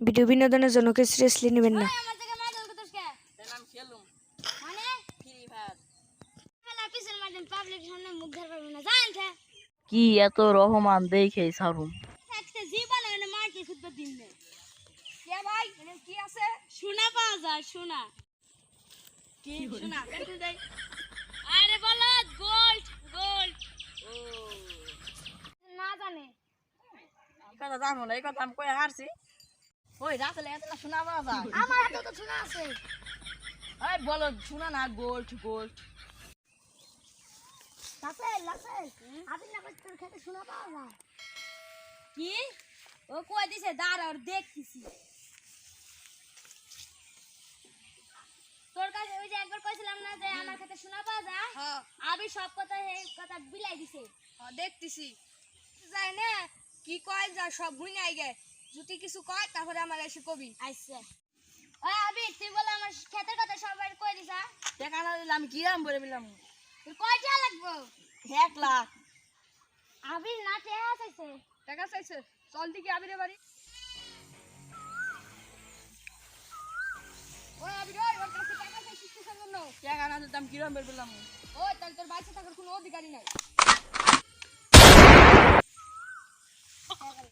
Video বিনোদনের জন্য কেউ সিরিয়াসলি নেবেন না। কে মানে? ফ্রি ফায়ার খেলা পিছন মারবেন পাবলিক সামনে মুখ ধর পারবেন না। জানেন কে কি এত রহমান দেখে সারুম। কে কি আছে? সোনা পাওয়া যায় কি শোনা কেটে দেই আরে বলো গোল্ড গোল্ড। ও। না জানে। এই কথা জানো না এই কথা আমি কই হারছি। ওই রাতলে এত না শোনা পাওয়া যায় আমার হাতে তো সোনা আছে। ওই বলো শোনা না গোল্ড গোল্ড। লাসেল লাসেল আপনি না তোর খেতে সোনা পাওয়া যায় কি? ও কই দিছে? দাঁড়া ওর দেখতেছি। তোর কাছে ওই যে একবার কইছিলাম না যে আমার কাছে শোনা পাওয়া যায় হ্যাঁ। আবি সব কথা এই কথা বিলাই দিছে। হ্যাঁ, দেখতেছি। যাই না কি কয় যা সব ভুইনা গে। যদি কিছু কয় তারপরে আমার এসে কবি। আইছে ওই আবি তুই বলে আমার ক্ষেতের কথা সবাই কই দিছা দেখা না দিলে আমি কিরাম বলে দিলাম। তোর কয়টা লাগবো? এক লাখ। আবি না টেয়া চাইছে? টাকা চাইছে। চল দিকে আবিরে বাড়ি। ওই আবি রে ওর কাছে টাকা চাইছিস কিসের জন্য? টাকা না দিলে আমি কিরাম বের পেলাম ও তাহলে তোর বাচ্চা থাকার কোনো অধিকারই নাই।